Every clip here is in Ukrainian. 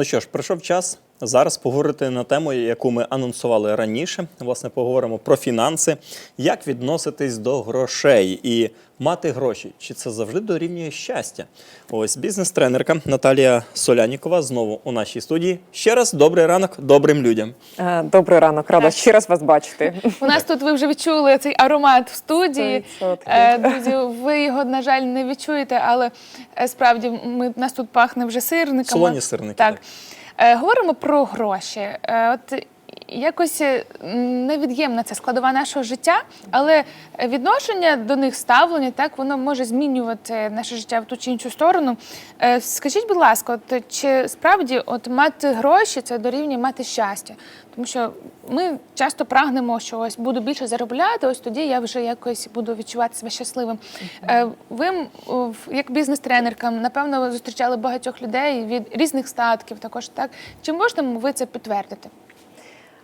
Ну що ж, пройшов час зараз поговорити на тему, яку ми анонсували раніше. Власне, поговоримо про фінанси, як відноситись до грошей і мати гроші. Чи це завжди дорівнює щастя? Ось бізнес-тренерка Наталія Солянікова знову у нашій студії. Ще раз добрий ранок добрим людям. Е, Добрий ранок, рада Так. ще раз вас бачити. У нас тут ви вже відчули цей аромат в студії. Е, Друзі, ви його, на жаль, не відчуєте, але е, справді ми, нас тут пахне вже сирниками. Солоні сирники, Так. так. Е, Говоримо про гроші. Е, От якось е, невід'ємна це складова нашого життя, але відношення до них ставлення, так воно може змінювати наше життя в ту чи іншу сторону. Е, Скажіть, будь ласка, от чи справді от мати гроші це дорівнює мати щастя? Тому що ми часто прагнемо, що ось буду більше заробляти, ось тоді я вже якось буду відчувати себе щасливим. Е, Ви як бізнес-тренерка, напевно, зустрічали багатьох людей від різних статків, також так. Чи можете ви це підтвердити?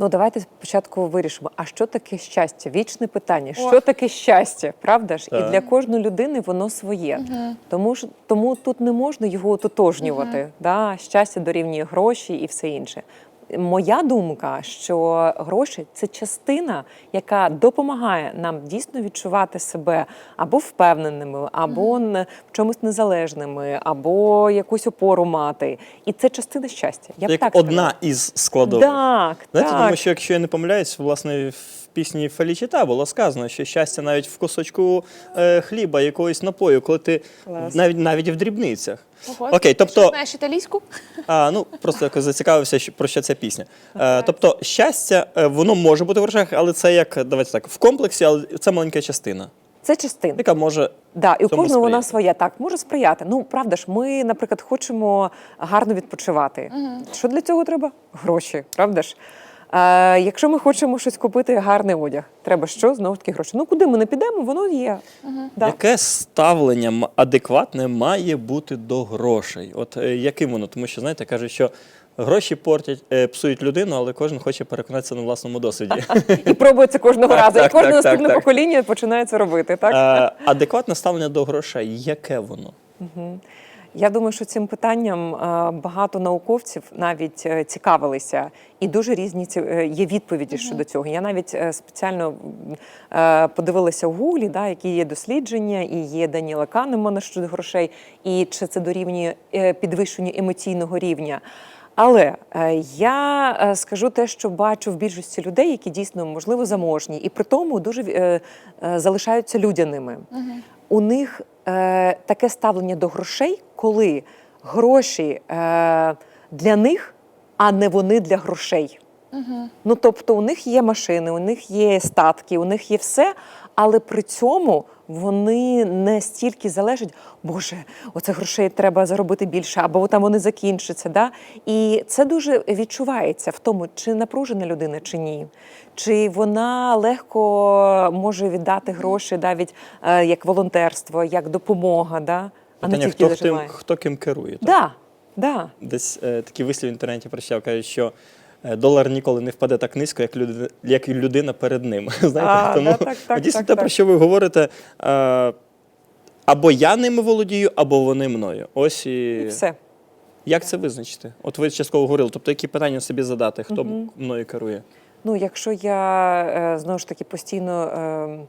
Ну давайте спочатку вирішимо, а що таке щастя? Вічне питання. Що таке щастя? Правда ж? Так. І для кожної людини воно своє. Тому ж тому тут не можна його ототожнювати. Да? Щастя дорівнює гроші і все інше. Моя думка, що гроші це частина, яка допомагає нам дійсно відчувати себе або впевненими, або в чомусь незалежними, або якусь опору мати. І це частина щастя. Я б Як так одна сказала. із складових. Так, Знаєте, так. тому що якщо я не помиляюсь, власне, в пісні Фелічіта було сказано, що щастя навіть в кусочку е, хліба, якогось напою, коли ти Клас. навіть навіть в дрібницях. Ого. Окей, Що тобто, знаєш італійську? а, ну просто якось зацікавився, що- про що ця пісня. Е, тобто, щастя, е, воно може бути в грошах, але це як давайте так, в комплексі, але це маленька частина, Це частина. яка може Да, і у цьому кожного вона сприяти. своя. Так, може сприяти. Ну, правда ж, ми, наприклад, хочемо гарно відпочивати. Що для цього треба? Гроші, правда ж? Е, якщо ми хочемо щось купити, гарний одяг, треба що? Знову ж таки гроші. Ну, куди ми не підемо, воно є. Да. Яке ставлення адекватне має бути до грошей? От е, яким воно? Тому що знаєте, кажуть, що гроші портять, е, псують людину, але кожен хоче переконатися на власному досвіді. І пробується кожного Так, разу. так, і кожне так, наступне так, покоління починає це робити. Так? Е, Адекватне ставлення до грошей, яке воно? Я думаю, що цим питанням е, багато науковців навіть е, цікавилися, і дуже різні е, є відповіді щодо цього. Я навіть спеціально подивилася в гуглі, да, які є дослідження, і є Даніела Канемана щодо грошей, і чи це дорівнює підвищенню емоційного рівня. Але я скажу те, що бачу в більшості людей, які дійсно можливо заможні, і при тому дуже залишаються людяними. У них таке ставлення до грошей, коли гроші е, для них, а не вони для грошей. Ну тобто, у них є машини, у них є статки, у них є все, але при цьому вони не стільки залежать, Боже, оце грошей треба заробити більше, або там вони закінчаться. Да? І це дуже відчувається в тому, чи напружена людина, чи ні, чи вона легко може віддати гроші навіть е, як волонтерство, як допомога, да? а не тільки хто, хто ким керує. так? Да, да. Десь е, такий вислів в інтернеті прочитав, кажуть, що долар ніколи не впаде так низько, як людина, як людина перед ним. Знаєте, А, тому да, так, так, дійсно так, те, так. про що ви говорите, е, або я ними володію, або вони мною. Ось і, І все. як це визначити? От ви частково говорили, тобто які питання собі задати, хто мною керує? Ну, якщо я е, знову ж таки постійно е,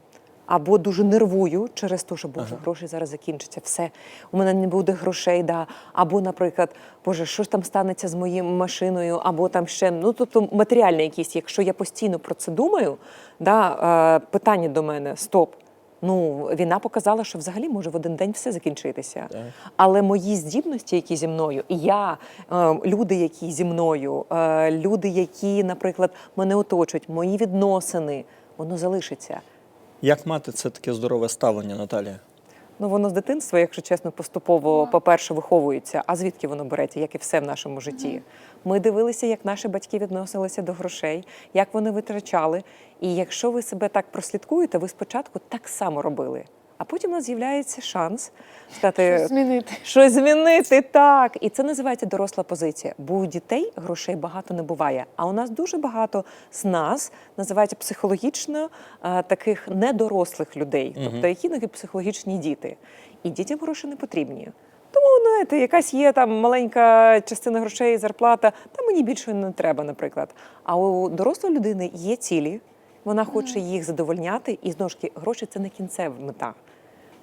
або дуже нервую через те, що Боже, гроші зараз закінчаться, все, у мене не буде грошей, да. або, наприклад, Боже, що ж там станеться з моєю машиною, або там ще ну, тобто матеріальне якісь. Якщо я постійно про це думаю, да, е, питання до мене: стоп. Ну, війна показала, що взагалі може в один день все закінчитися. Так. Але мої здібності, які зі мною, і я, е, люди, які зі мною, е, люди, які, наприклад, мене оточують, мої відносини, воно залишиться. Як мати це таке здорове ставлення, Наталія? Ну, воно з дитинства, якщо чесно, поступово, по-перше, виховується. А звідки воно береться, як і все в нашому житті? Ми дивилися, як наші батьки відносилися до грошей, як вони витрачали. І якщо ви себе так прослідкуєте, ви спочатку так само робили. А потім у нас з'являється шанс сказати, Змінити. Щось змінити так. І це називається доросла позиція. Бо у дітей грошей багато не буває. А у нас дуже багато з нас називається психологічно а, таких недорослих людей, тобто які навіть психологічні діти. І дітям гроші не потрібні. Тому знаєте, якась є там маленька частина грошей, зарплата, та мені більше не треба, наприклад. А у дорослої людини є цілі, вона хоче їх задовольняти, і знову ж таки, гроші це не кінцева мета.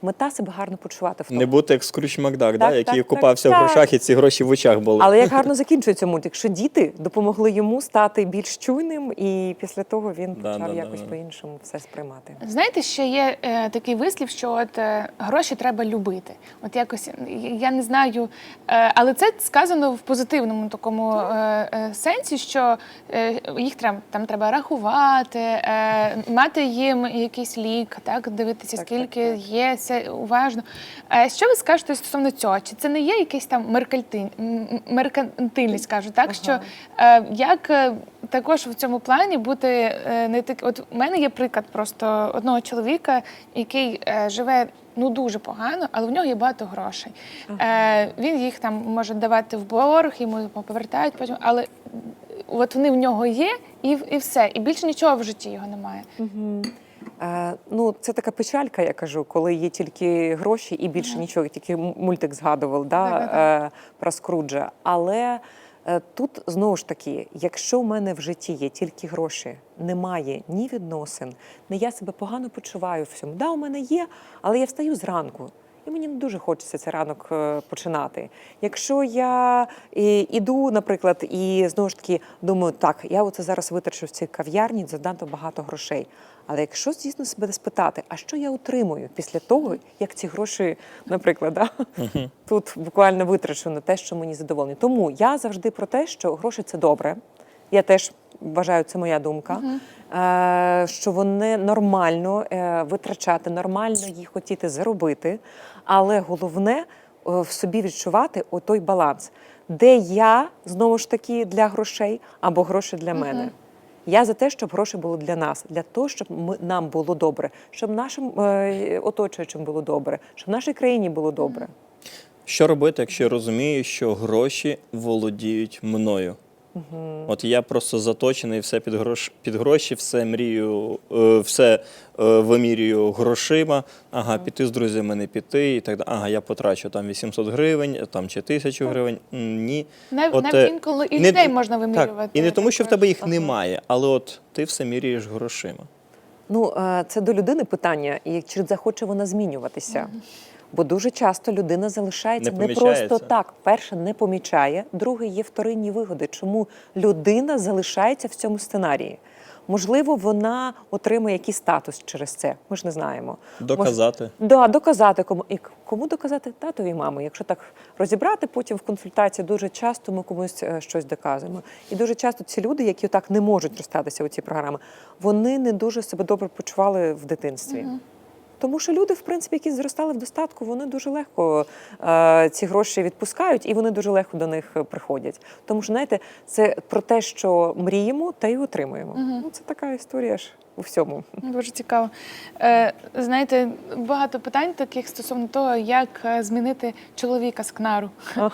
Мета себе гарно почувати в тому. Не бути як Скруч Макдак, да, Так, який так, купався так, в грошах і ці гроші в очах були. Але як гарно закінчується мультик, що діти допомогли йому стати більш чуйним, і після того він Да, почав да, да, якось да. по-іншому все сприймати. Знаєте, ще є е, такий вислів, що от е, гроші треба любити. От якось я не знаю, е, але це сказано в позитивному такому е, е, сенсі, що е, їх треба там треба рахувати, е, мати їм якийсь лік, так дивитися, Так, скільки так, так. є це уважно. Що ви скажете стосовно цього? Чи це не є якийсь там меркантильність, кажу, так що е, як е, також в цьому плані бути е, не так. От у мене є приклад просто одного чоловіка, який живе. Ну дуже погано, але в нього є багато грошей. Е, він їх там може давати в борг, йому повертають потім. Але от вони в нього є, і, і все. І більше нічого в житті його немає. Е, ну, це така печалька, я кажу, коли є тільки гроші і більше нічого, тільки мультик згадував да, е, про Скруджа. Але е, тут знову ж таки, якщо в мене в житті є тільки гроші, немає ні відносин, не я себе погано почуваю в всьому. Да, у мене є, але я встаю зранку. І мені не дуже хочеться цей ранок е, починати. Якщо я іду, наприклад, і знову ж таки думаю, так, я оце зараз витрачу в цій кав'ярні занадто багато грошей. Але якщо дійсно себе спитати, а що я отримую після того, як ці гроші, наприклад, да, тут буквально витрачу на те, що мені задоволені. Тому я завжди про те, що гроші це добре. Я теж вважаю, це моя думка, е, що вони нормально е, витрачати, нормально їх хотіти заробити, але головне е, в собі відчувати отой баланс, де я знову ж таки для грошей або гроші для мене. Я за те, щоб гроші були для нас, для того, щоб ми, нам було добре, щоб нашим е, оточуючим було добре, щоб нашій країні було добре. Що робити, якщо я розумію, що гроші володіють мною? От я просто заточений все під грош під гроші, все мрію, е, все е, вимірюю грошима. Ага, піти з друзями, не піти, і так далі. Ага, я потрачу там 800 гривень, там чи 1000 гривень. Ні. Нав- От, навіть е, інколи і не- людей можна вимірювати. Так, і не тому, що в тебе їх Ага. немає, але от ти все міряєш грошима. Ну, це до людини питання, і чи захоче вона змінюватися. Бо дуже часто людина залишається Не не, просто так. Перше, не помічає, друге, є вторинні вигоди. Чому людина залишається в цьому сценарії? Можливо, вона отримує якийсь статус через це. Ми ж не знаємо. Доказати. Мож... Да, доказати кому і кому доказати татові мамі. Якщо так розібрати, потім в консультації дуже часто ми комусь е, щось доказуємо. І дуже часто ці люди, які так не можуть розстатися у ці програми, вони не дуже себе добре почували в дитинстві. Тому що люди, в принципі, які зростали в достатку, вони дуже легко е, ці гроші відпускають і вони дуже легко до них е, приходять. Тому що, знаєте, це про те, що мріємо, та й отримуємо. Ну, це така історія ж у всьому. Дуже цікаво. Е, знаєте, багато питань таких стосовно того, як е, змінити чоловіка з КНАРу. Е,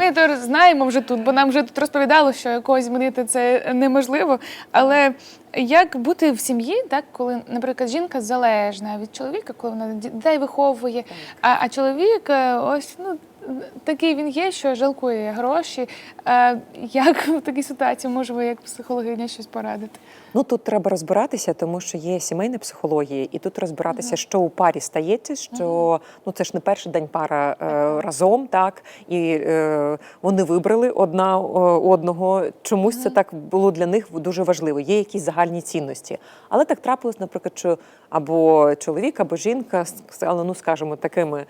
Ми то знаємо вже тут, бо нам вже тут розповідало, що якогось змінити це неможливо. Але як бути в сім'ї, так коли, наприклад, жінка залежна від чоловіка, коли вона дітей виховує, а, а чоловік е, ось ну. Такий він є, що жалкує гроші. Е, як в такій ситуації може ви як психологиня щось порадити? Ну тут треба розбиратися, тому що є сімейна психологія, і тут розбиратися, що у парі стається, що ну це ж не перший день пара е, разом, так і е, вони вибрали одна е, одного. Чомусь це так було для них дуже важливо. Є якісь загальні цінності. Але так трапилось, наприклад, що або чоловік, або жінка стали, ну скажімо, такими.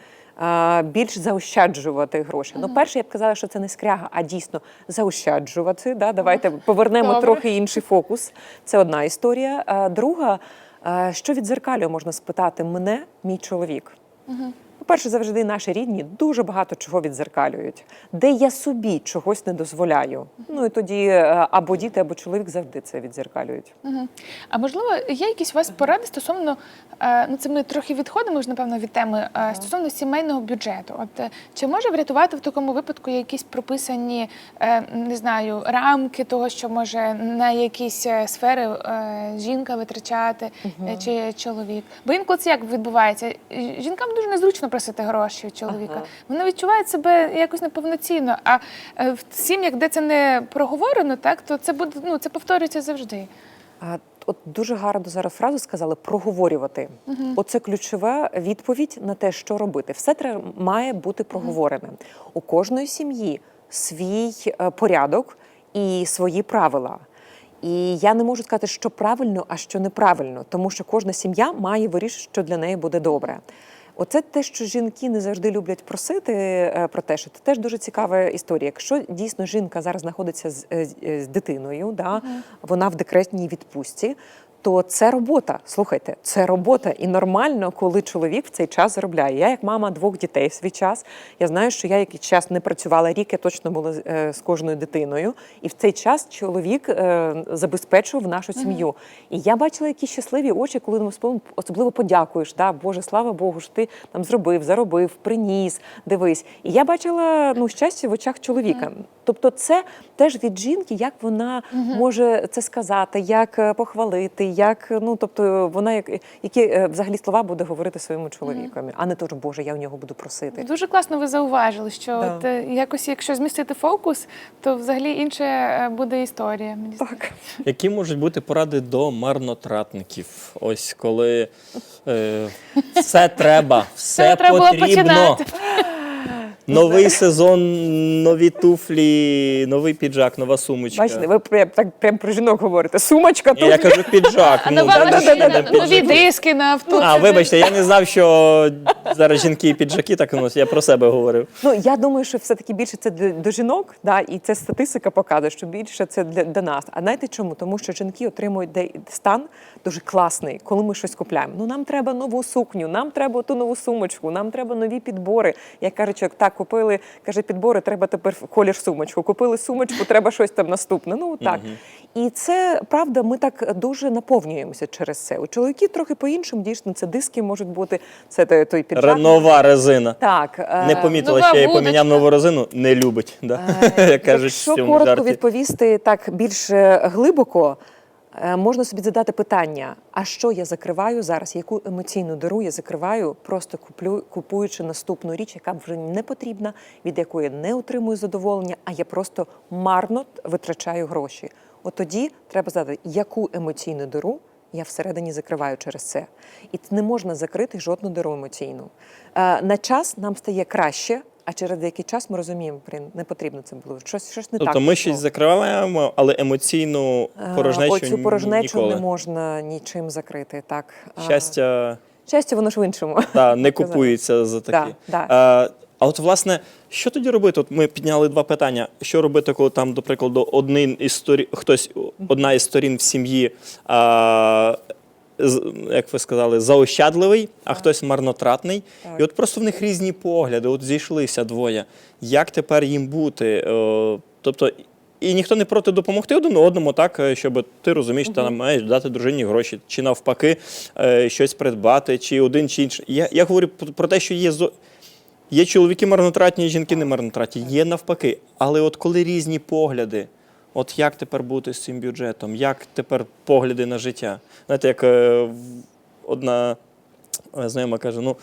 Більш заощаджувати гроші. Ну, перше, я б казала, що це не скряга, а дійсно заощаджувати. Да? Давайте повернемо Добре. трохи інший фокус. Це одна історія. Друга, що від зеркалю можна спитати мене, мій чоловік. По-перше, завжди наші рідні дуже багато чого відзеркалюють, де я собі чогось не дозволяю. Ну і тоді е, або діти, або чоловік завжди це відзеркалюють. А можливо, є якісь у вас поради стосовно е, ну це ми трохи відходимо ж напевно від теми е, стосовно сімейного бюджету. От чи може врятувати в такому випадку якісь прописані не знаю рамки того, що може на якісь сфери жінка витрачати чи чоловік? Бо інколи це як відбувається? Жінкам дуже незручно просити гроші у чоловіка. Ага. Вона відчуває себе якось неповноцінно. А е, в сім'ях, де це не проговорено, так то це буде ну це повторюється завжди. А, От дуже гарно зараз фразу сказали проговорювати. Оце ключова відповідь на те, що робити. Все треба має бути проговорене. У кожної сім'ї свій е, порядок і свої правила. І я не можу сказати, що правильно, а що неправильно, тому що кожна сім'я має вирішити, що для неї буде добре. Оце те, що жінки не завжди люблять просити е, про те, що це теж дуже цікава історія. Якщо дійсно жінка зараз знаходиться з, е, з- е, з дитиною, да, вона в декретній відпустці. То це робота. Слухайте, це робота, і нормально, коли чоловік в цей час заробляє. Я, як мама двох дітей в свій час, я знаю, що я якийсь час не працювала рік, я точно була з- е, кожною дитиною. І в цей час чоловік е, забезпечував нашу сім'ю. І я бачила які щасливі очі, коли спо- особливо подякуєш. Да, Боже, слава Богу, що ти там зробив, заробив, приніс, дивись. І я бачила ну щастя в очах чоловіка. Тобто, це теж від жінки, як вона може це сказати, як е, похвалити, як ну тобто вона як які е, взагалі слова буде говорити своєму чоловікові, а не то, що Боже, я у нього буду просити. Дуже класно ви зауважили, що Да. от, е, якось, якщо змістити фокус, то взагалі інше е, буде історія. Мені. Так. Які можуть бути поради до марнотратників? Ось коли е, все треба, все треба потрібно. Новий сезон, нові туфлі, новий піджак, нова сумочка. Бачите, ви прям так прям про жінок говорите. Сумочка І Я кажу піджак. А ну, нова да, да, машина, да, да, нові піджак. диски на авто. А, вибачте, я не знав, що зараз жінки і піджаки так носять. Я про себе говорив. Ну я думаю, що все-таки більше це для- до жінок, да, і це статистика показує, що більше це для, для нас. А знаєте чому? Тому що жінки отримують де- стан дуже класний, коли ми щось купляємо. Ну нам треба нову сукню, нам треба ту нову сумочку, нам треба нові підбори. Як кажуть, що так купили, каже, підбори, треба тепер в колір сумочку. Купили сумочку, треба щось там наступне. Ну так. І це правда, ми так дуже наповнюємося через це. У чоловіків трохи по-іншому, дійсно, це диски можуть бути, це той- той піджак. Нова резина. Так, е, Не помітила, нова що я поміняв нову резину, не любить. Да? Е, Як кажуть Якщо коротко жарті. відповісти так більш е, глибоко, е, можна собі задати питання: а що я закриваю зараз? Яку емоційну диру я закриваю, просто куплю, купуючи наступну річ, яка вже не потрібна, від якої не отримую задоволення, а я просто марно витрачаю гроші. От тоді треба задати, яку емоційну диру я всередині закриваю через це. І не можна закрити жодну диру емоційну. Е, На час нам стає краще, а через деякий час ми розуміємо, блін, не потрібно це було. Щось, щось не так. Тобто ми щось закриваємо, але емоційну Е, порожнечу Оцю порожнечу ніколи. не можна нічим закрити. Так. Щастя щастя, воно ж в іншому. та, не купується за такі. Да, Е, А от власне, що тоді робити? От ми підняли два питання. Що робити, коли там, до прикладу, один із сторін, хтось, одна із сторін в сім'ї, а, як ви сказали, заощадливий, а хтось марнотратний. І от просто в них різні погляди, от зійшлися двоє. Як тепер їм бути? Е, Тобто, і ніхто не проти допомогти один одному, так, е, щоб ти розумієш, ти маєш дати дружині гроші, чи навпаки е, щось придбати, чи один чи інший. Я, я говорю про про те, що є зо. Є чоловіки марнотратні, жінки не марнотратні. Є навпаки. Але от коли різні погляди, от як тепер бути з цим бюджетом, як тепер погляди на життя? Знаєте, як е, одна е, знайома каже: ну,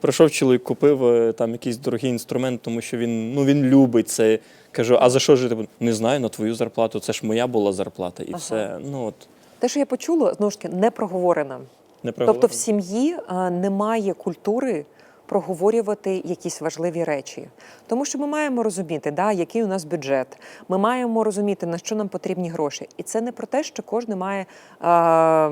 прийшов чоловік, купив е, там якийсь дорогий інструмент, тому що він, ну, він любить це. Кажу, а за що жити? Не знаю, на твою зарплату. Це ж моя була зарплата. І Ага. все. Ну, от, Те, що я почула, знову ж таки, не проговорено. не Тобто в сім'ї немає культури проговорювати якісь важливі речі. Тому що ми маємо розуміти, да, який у нас бюджет, ми маємо розуміти, на що нам потрібні гроші. І це не про те, що кожен має, а,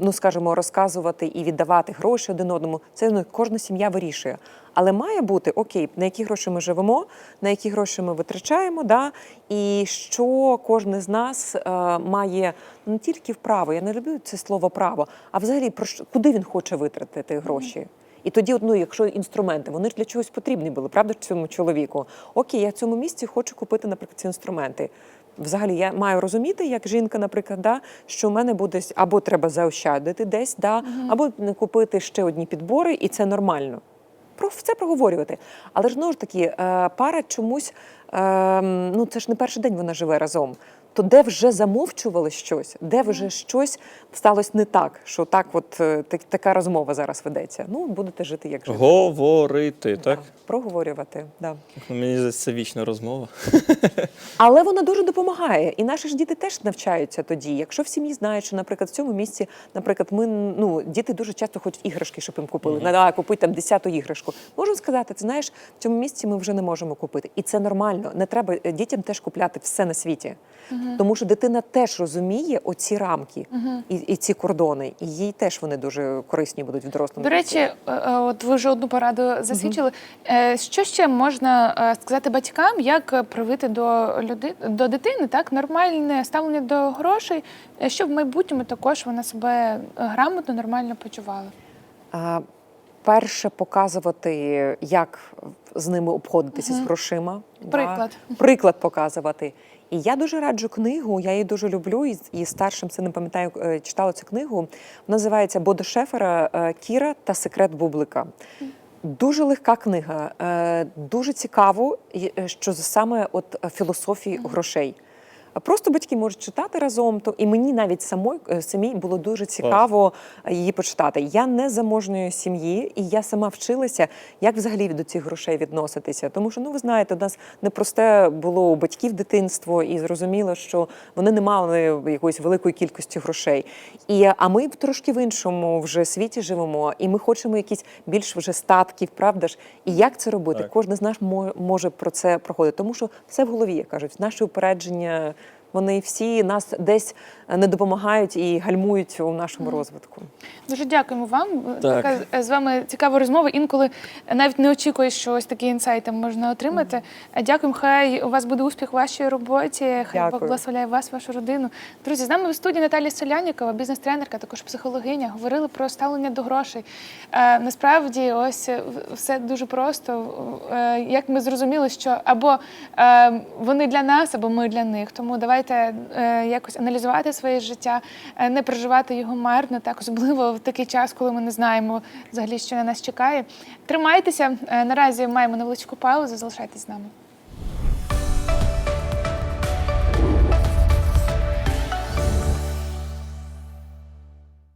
ну скажімо, розказувати і віддавати гроші один одному. Це ну, кожна сім'я вирішує. Але має бути окей, на які гроші ми живемо, на які гроші ми витрачаємо, да, і що кожен з нас е, має не тільки вправо, я не люблю це слово право, а взагалі про що, куди він хоче витратити гроші. І тоді, ну, якщо інструменти, вони ж для чогось потрібні були, правда, цьому чоловіку. Окей, я в цьому місці хочу купити, наприклад, ці інструменти. Взагалі, я маю розуміти, як жінка, наприклад, да, що в мене буде або треба заощадити десь, да, або не купити ще одні підбори, і це нормально. Про це проговорювати. Але ж знову ж таки, е, пара чомусь, е, ну це ж не перший день вона живе разом. То де вже замовчували щось, де вже щось сталося не так, що так, от е, так, така розмова зараз ведеться. Ну, будете жити як живете. Говорити, так? Проговорювати, да. Мені здається, це вічна розмова. Але вона дуже допомагає. І наші ж діти теж навчаються тоді. Якщо в сім'ї знають, що, наприклад, в цьому місці, наприклад, ми ну діти дуже часто хочуть іграшки, щоб їм купили. Mm -hmm. купити там десяту іграшку. Можемо сказати, ти знаєш, в цьому місці ми вже не можемо купити. І це нормально. Не треба е, дітям теж купляти все на світі. Тому що дитина теж розуміє оці рамки і, і ці кордони, і їй теж вони дуже корисні будуть в дорослому. До речі, е, е, от ви вже одну пораду засвідчили. Е, Що ще можна сказати батькам, як привити до люди до дитини так нормальне ставлення до грошей, щоб в майбутньому також вона себе грамотно, нормально почувала? Перше показувати, як з ними обходитися з грошима. да. Приклад. Приклад показувати. І я дуже раджу книгу, я її дуже люблю. І, і старшим сином пам'ятаю, е, читала цю книгу. Вона називається Бодо Шефера е, Кіра та секрет Бублика. Дуже легка книга, е, дуже цікаво, що саме от філософії грошей. Просто батьки можуть читати разом, то і мені навіть самой е, самій було дуже цікаво її почитати. Я не заможної сім'ї, і я сама вчилася, як взагалі до цих грошей відноситися. Тому що, ну ви знаєте, у нас непросте було у батьків дитинство, і зрозуміло, що вони не мали якоїсь великої кількості грошей. І а ми трошки в іншому вже світі живемо, і ми хочемо якісь більш вже статків, правда ж? І як це робити? Так. Кожен з нас може про це проходити, тому що все в голові, як кажуть, наші упередження. Вони всі нас десь не допомагають і гальмують у нашому розвитку. Дуже дякуємо вам. Так. Така е, з вами цікава розмова. Інколи навіть не очікуєш, що ось такі інсайти можна отримати. Е, Дякуємо. Хай у вас буде успіх у вашій роботі. Хай Бог благословляє вас, вашу родину. Друзі, з нами в студії Наталія Солянікова, бізнес-тренерка, також психологиня. Говорили про ставлення до грошей. Е, насправді, ось е, все дуже просто. Е, як ми зрозуміли, що або е, вони для нас, або ми для них. Тому давайте е, якось аналізувати своє життя, е, не проживати його марно, так особливо в такий час, коли ми не знаємо взагалі, що на нас чекає. Тримайтеся. Е, наразі маємо невеличку паузу. Залишайтесь з нами.